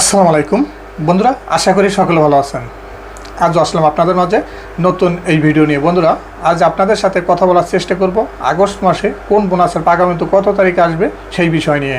আসসালামু আলাইকুম। বন্ধুরা, আশা করি সকলে ভালো আছেন। আজ আসলাম আপনাদের মাঝে নতুন এই ভিডিও নিয়ে। বন্ধুরা, আজ আপনাদের সাথে কথা বলার চেষ্টা করব, আগস্ট মাসে কোন বোনাসের পাগামিত কত তারিখে আসবে সেই বিষয় নিয়ে।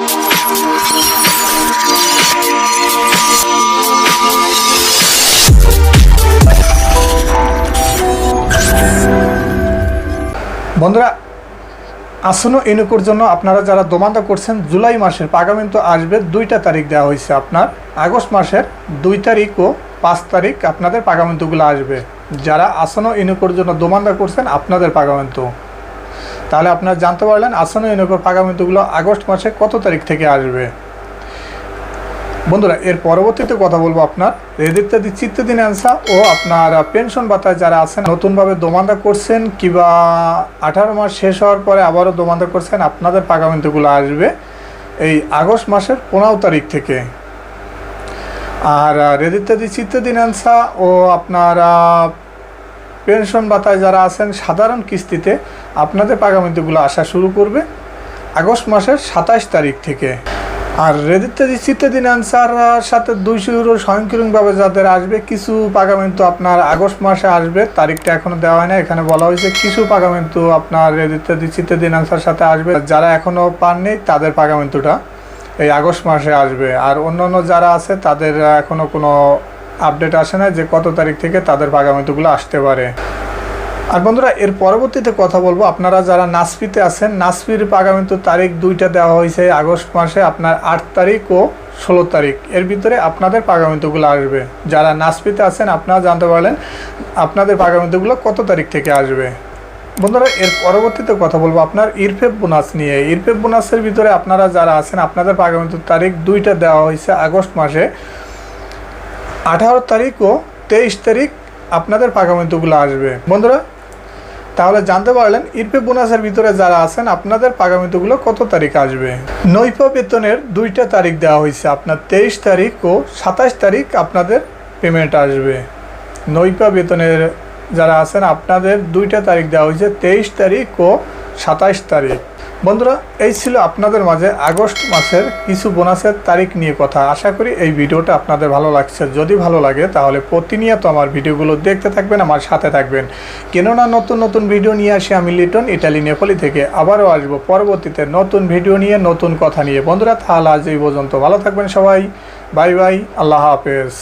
বন্ধুরা, আসন্ন ইনুকুর জন্য আপনারা যারা দোমান্দা করছেন, জুলাই মাসের পাগামিন্তু আসবে দুইটা তারিখ দেওয়া হয়েছে আপনার। আগস্ট মাসের দুই তারিখ ও পাঁচ তারিখ আপনাদের পাগামিন্তুগুলো আসবে। যারা আসন্ন ইনুকুর জন্য দোমান্দা করছেন, আপনাদের পাগামিন্তু। তাহলে আপনারা জানতে পারলেন, আসন্ন ইনুকুর পাগামিন্তুগুলো আগস্ট মাসে কত তারিখ থেকে আসবে? বন্ধুরা, এর পরবর্তীতে কথা বলব আপনার রেদিত্যাদি চিত্তদিন অ্যান্সার ও আপনার পেনশন ভাতায় যারা আছেন, নতুনভাবে দোমান্দা করছেন কিবা আঠারো মাস শেষ হওয়ার পরে আবারও দোমান্দা করছেন, আপনাদের পাগামিন্তুগুলো আসবে এই আগস্ট মাসের পনেরো তারিখ থেকে। আর রেদিত্যাদি চিত্তদিন অ্যান্সার ও আপনার পেনশন ভাতায় যারা আছেন সাধারণ কিস্তিতে আপনাদের পাগামিন্তুগুলো আসা শুরু করবে আগস্ট মাসের সাতাশ তারিখ থেকে। আর রেদিত্যাদি চিত্তাদিন আনসার সাথে দুইশো ইউরো স্বয়ংক্রিয়ভাবে যাদের আসবে, কিছু পাগামেন্টু আপনার আগস্ট মাসে আসবে, তারিখটা এখনও দেওয়া হয় না এখানে বলা হয়েছে কিছু পাগামেন্টু আপনার রেদিত্যাদি চিত্তাদিন আনসার সাথে আসবে। যারা এখনও পাননি, তাদের পাগামেন্টুটা এই আগস্ট মাসে আসবে। আর অন্যান্য যারা আছে, তাদের এখনও কোনো আপডেট আসে না যে কত তারিখ থেকে তাদের পাগামেন্টুগুলো আসতে পারে। আর বন্ধুরা, এর পরবর্তীতে কথা বলব। আপনারা যারা নাসপিতে আছেন, নাসপির আগামী তারিখ দুইটা দেওয়া হয়েছে, আগস্ট মাসে আপনার আট তারিখ ও ষোলো তারিখ। এর ভিতরে আপনাদের পাগামিন্তগুলো আসবে। যারা নাসপিতে আছেন, আপনারা জানতে পারলেন আপনাদের পাগামিন্তগুলো কত তারিখ থেকে আসবে। বন্ধুরা, এর পরবর্তীতে কথা বলব আপনার ইরফেব বোনাস নিয়ে। ইরফেব বোনাসের ভিতরে আপনারা যারা আছেন, আপনাদের পাগামিন্ত তারিখ দুইটা দেওয়া হয়েছে, আগস্ট মাসে। আঠারো তারিখ ও তেইশ তারিখ আপনাদের পাগামিন্তগুলো আসবে। বন্ধুরা তাহলে জানতে পারলেন, ইরপে বোনাসের ভিতরে যারা আছেন, আপনাদের পাগামিতগুলো কত তারিখ আসবে? নৈপ বেতনের দুইটা তারিখ দেওয়া হয়েছে। আপনার তেইশ তারিখ ও সাতাশ তারিখ আপনাদের পেমেন্ট আসবে। নৈপা বেতনের যারা আছেন, আপনাদের দুইটা তারিখ দেওয়া হয়েছে, তেইশ তারিখ ও সাতাশ তারিখ। বন্ধুরা, এই ছিল আপনাদের মাঝে আগস্ট মাসের কিছু বোনাসের তারিখ নিয়ে কথা। আশা করি এই ভিডিওটা আপনাদের ভালো লাগছে। যদি ভালো লাগে, তাহলে প্রতিনিয়ত আমার ভিডিওগুলো দেখতে থাকবেন, আমার সাথে থাকবেন। কেননা, নতুন নতুন ভিডিও নিয়ে আসি আমি লিটন, ইটালি নেপালি থেকে। আবারও আসব পরবর্তীতে নতুন ভিডিও নিয়ে, নতুন কথা নিয়ে। বন্ধুরা, তাহলে আজ এই পর্যন্ত। ভালো থাকবেন সবাই। Bye bye. আল্লাহ হাফেজ।